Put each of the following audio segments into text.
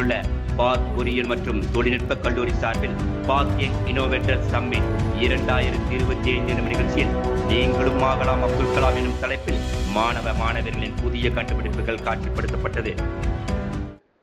பகுதியில் உள்ள பாத் பொறியியல் மற்றும் தொழில்நுட்ப கல்லூரி சார்பில் பாத் யங் இனோவேட்டர் சம்மிட் இரண்டாயிரத்தி இருபத்தி ஐந்து எனும் நிகழ்ச்சியில் நீங்களும் ஆகலாம் அப்துல் கலாம் எனும் தலைப்பில் மாணவ மாணவர்களின் புதிய கண்டுபிடிப்புகள் காட்சிப்படுத்தப்பட்டது.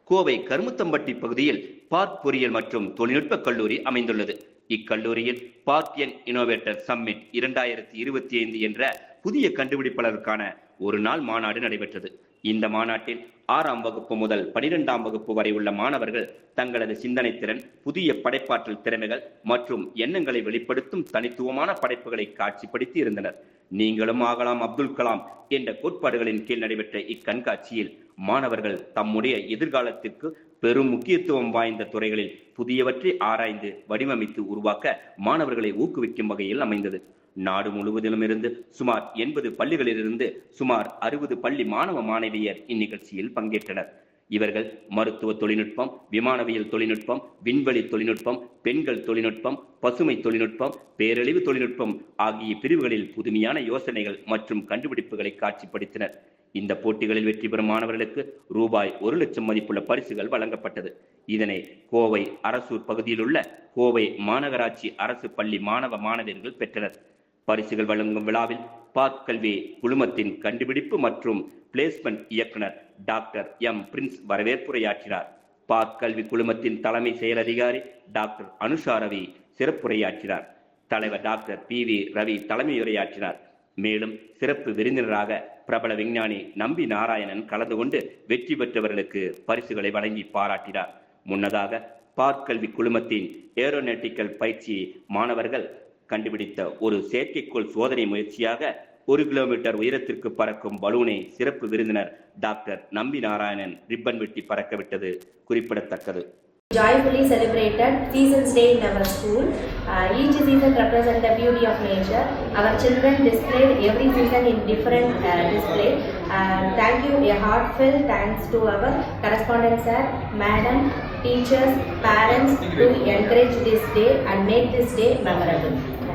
கோவை கருமுத்தம்பட்டி பகுதியில் பார்க் பொறியியல் மற்றும் தொழில்நுட்ப கல்லூரி அமைந்துள்ளது. இக்கல்லூரியில் பார்க் யங் இனோவேட்டர் சம்மிட் இரண்டாயிரத்தி இருபத்தி ஐந்து என்ற புதிய கண்டுபிடிப்பாளருக்கான ஒரு நாள் மாநாடு நடைபெற்றது. இந்த மாநாட்டில் ஆறாம் வகுப்பு முதல் பனிரெண்டாம் வகுப்பு வரை உள்ள மாணவர்கள் தங்களது சிந்தனை திறன் புதிய படைப்பாற்றல் திறமைகள் மற்றும் எண்ணங்களை வெளிப்படுத்தும் தனித்துவமான படைப்புகளை காட்சிப்படுத்தி இருந்தனர். நீங்களும் ஆகலாம் அப்துல் கலாம் என்ற கோட்பாடுகளின் கீழ் நடைபெற்ற இக்கண்காட்சியில் மாணவர்கள் தம்முடைய எதிர்காலத்திற்கு பெரும் முக்கியத்துவம் வாய்ந்த துறைகளில் புதியவற்றை ஆராய்ந்து வடிவமைத்து உருவாக்க மாணவர்களை ஊக்குவிக்கும் வகையில் அமைந்தது. நாடு முழுவதிலும் இருந்து சுமார் எண்பது பள்ளிகளிலிருந்து சுமார் அறுபது பள்ளி மாணவ மாணவியர் இந்நிகழ்ச்சியில் பங்கேற்றனர். இவர்கள் மருத்துவ தொழில்நுட்பம் விமானவியல் தொழில்நுட்பம் விண்வெளி தொழில்நுட்பம் பெண்கள் தொழில்நுட்பம் பசுமை தொழில்நுட்பம் பேரழிவு தொழில்நுட்பம் ஆகிய பிரிவுகளில் புதுமையான யோசனைகள் மற்றும் கண்டுபிடிப்புகளை காட்சிப்படுத்தினர். இந்த போட்டிகளில் வெற்றி பெறும் மாணவர்களுக்கு ரூபாய் ஒரு லட்சம் மதிப்புள்ள பரிசுகள் வழங்கப்பட்டது. இதனை கோவை அரசூர் பகுதியில் உள்ள கோவை மாநகராட்சி அரசு பள்ளி மாணவ மாணவியர்கள் பெற்றனர். பரிசுகள் வழங்கும் விழாவில் பாக் கல்வி குழுமத்தின் கண்டுபிடிப்பு மற்றும் பிளேஸ்மெண்ட் இயக்குனர் டாக்டர் எம். பிரின்ஸ் வரவேற்புரையாற்றினார். பாக் கல்வி குழுமத்தின் தலைமை செயல் அதிகாரி டாக்டர் அனுஷா ரவி சிறப்புரையாற்றினார். தலைவர் டாக்டர் பி வி ரவி தலைமையுரையாற்றினார் மேலும் சிறப்பு விருந்தினராக பிரபல விஞ்ஞானி நம்பி நாராயணன் கலந்து கொண்டு வெற்றி பெற்றவர்களுக்கு பரிசுகளை வழங்கி பாராட்டினார். முன்னதாக பார்க் கல்வி குழுமத்தின் ஏரோநேட்டிக்கல் பயிற்சி மாணவர்கள் கண்டுபிடித்த ஒரு செயற்கைக்கோள் சோதனை முயற்சியாக ஒரு கிலோமீட்டர் உயரத்திற்கு பறக்கும் பலூனை சிறப்பு விருந்தினர் டாக்டர் நம்பி நாராயணன் ரிப்பன் வெட்டி பறக்கவிட்டது குறிப்பிடத்தக்கது. Joyfully celebrated Seasons Day in our school. Uh, each season represents the beauty of nature. Our children displayed every season in different uh, display. Uh, thank you, a heartfelt thanks to our correspondent sir, madam, teachers, parents to encourage this day and make this day memorable.